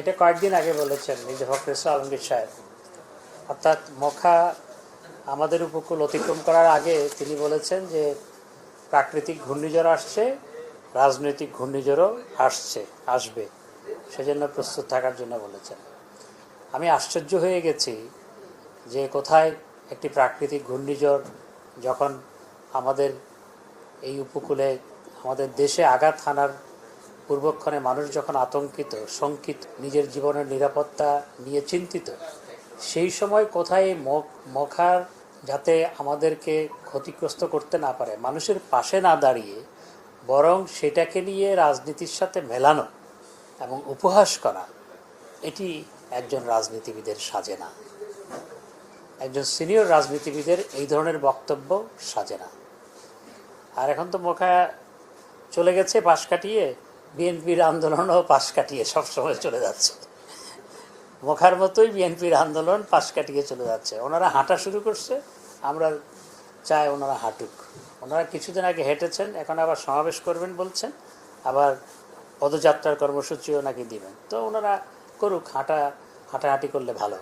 এটা কয়েকদিন আগে বলেছেন নিজে ফখরেস আলমগীর সাহেব অর্থাৎ মখা আমাদের উপকূল অতিক্রম করার আগে তিনি বলেছেন যে প্রাকৃতিক ঘূর্ণিঝড় আসছে, রাজনৈতিক ঘূর্ণিঝড়ও আসছে, আসবে। সেজন্য প্রস্তুত থাকার জন্য বলেছেন। আমি আশ্চর্য হয়ে গেছি যে কোথায় একটি প্রাকৃতিক ঘূর্ণিঝড় যখন আমাদের এই উপকূলে, আমাদের দেশে আঘাত হানার পূর্বক্ষণে মানুষ যখন আতঙ্কিত, শঙ্কিত, নিজের জীবনের নিরাপত্তা নিয়ে চিন্তিত, সেই সময় কোথায় মখার যাতে আমাদেরকে ক্ষতিগ্রস্ত করতে না পারে, মানুষের পাশে না দাঁড়িয়ে বরং সেটাকে নিয়ে রাজনীতির সাথে মেলানো এবং উপহাস করা, এটি একজন রাজনীতিবিদের সাজে না একজন সিনিয়র রাজনীতিবিদের এই ধরনের বক্তব্য সাজে না আর এখন তো মোখা চলে গেছে পাশ কাটিয়ে। বিএনপির আন্দোলনও পাশ কাটিয়ে সবসময় চলে যাচ্ছে। মোখার মতোই বিএনপির আন্দোলন পাশ কাটিয়ে চলে যাচ্ছে। ওনারা হাঁটা শুরু করছে, আমরা চাই ওনারা হাঁটুক। ওনারা কিছুদিন আগে হেঁটেছেন, এখন আবার সমাবেশ করবেন বলছেন, আবার পদযাত্রার কর্মসূচিও নাকি দিবেন। তো ওনারা করুক, হাঁটা, হাঁটাহাঁটি করলে ভালো।